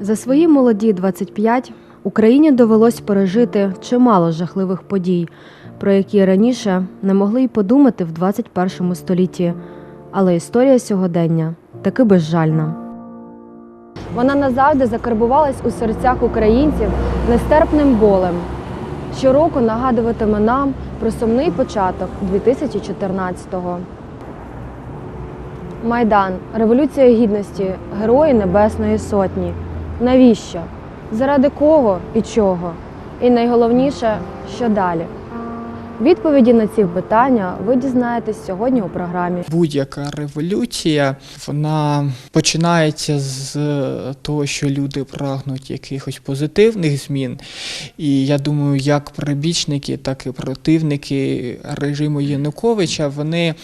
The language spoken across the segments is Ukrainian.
За свої молоді 25 Україні довелось пережити чимало жахливих подій, про які раніше не могли й подумати в 21 столітті. Але історія сьогодення таки безжальна. Вона назавжди закарбувалась у серцях українців нестерпним болем. Щороку нагадуватиме нам про сумний початок 2014-го. Майдан, Революція Гідності, Герої Небесної Сотні. Навіщо? Заради кого і чого? І найголовніше, що далі? Відповіді на ці питання ви дізнаєтесь сьогодні у програмі. Будь-яка революція вона починається з того, що люди прагнуть якихось позитивних змін. І я думаю, як прибічники, так і противники режиму Януковича вони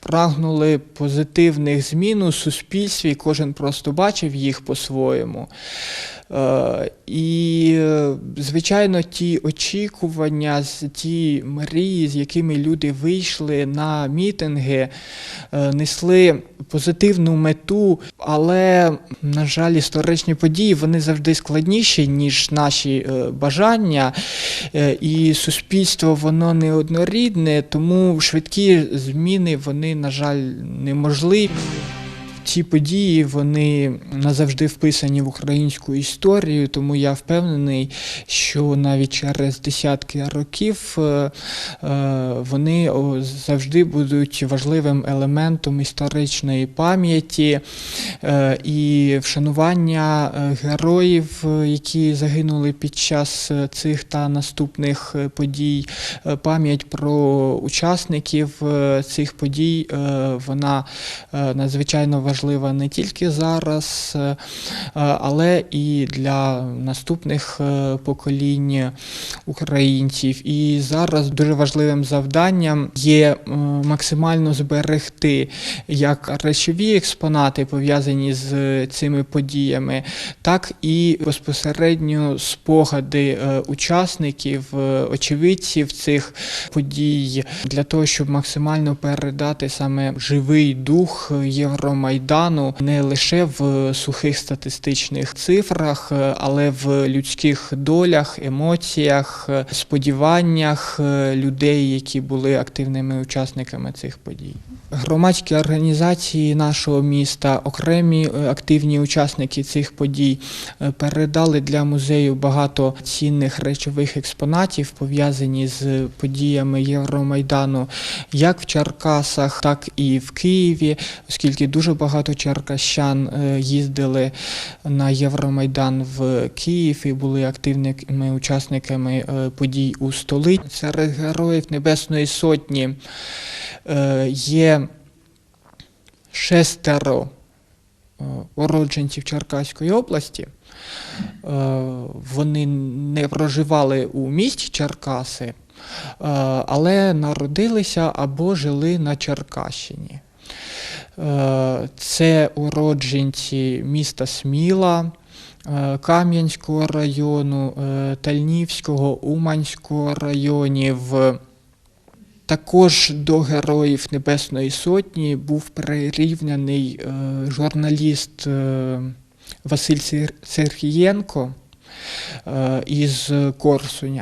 прагнули позитивних змін у суспільстві. Кожен просто бачив їх по-своєму. Е, І, е, звичайно, ті очікування, ті мрії, з якими люди вийшли на мітинги, е, несли позитивну мету, але, на жаль, історичні події вони завжди складніші, ніж наші е, бажання. Е, І суспільство воно неоднорідне, тому швидкі зміни вони, на жаль, неможливі. Ці події вони назавжди вписані в українську історію, тому я впевнений, що навіть через десятки років е, е, вони завжди будуть важливим елементом історичної пам'яті е, і вшанування героїв, які загинули під час цих та наступних подій. Пам'ять про учасників цих подій вона надзвичайно важлива не тільки зараз, е, е, але і для наступних е, поколінь українців. І зараз дуже важливим завданням є максимально зберегти як речові експонати, пов'язані з цими подіями, так і безпосередньо спогади учасників, очевидців цих подій для того, щоб максимально передати саме живий дух Євромайдану не лише в сухих статистичних цифрах, е, але в людських долях, емоціях, е, сподіваннях е, людей, які були активними учасниками цих подій. Громадські організації нашого міста, окремі активні учасники цих подій передали для музею багато цінних речових експонатів, пов'язані з подіями Євромайдану, як в Черкасах, так і в Києві, оскільки дуже багато черкащан е, їздили на Євромайдан в Київ і були активними учасниками е, подій у столиці. Серед героїв Небесної Сотні е, є шестеро уродженців Черкаської області. Вони не проживали у місті Черкаси, але народилися або жили на Черкащині. Е, Це уродженці міста Сміла, е, Кам'янського району, е, Тальнівського, Уманського районів. Також до Героїв Небесної Сотні був прирівняний журналіст Василь Сер- Сергієнко із Корсуня.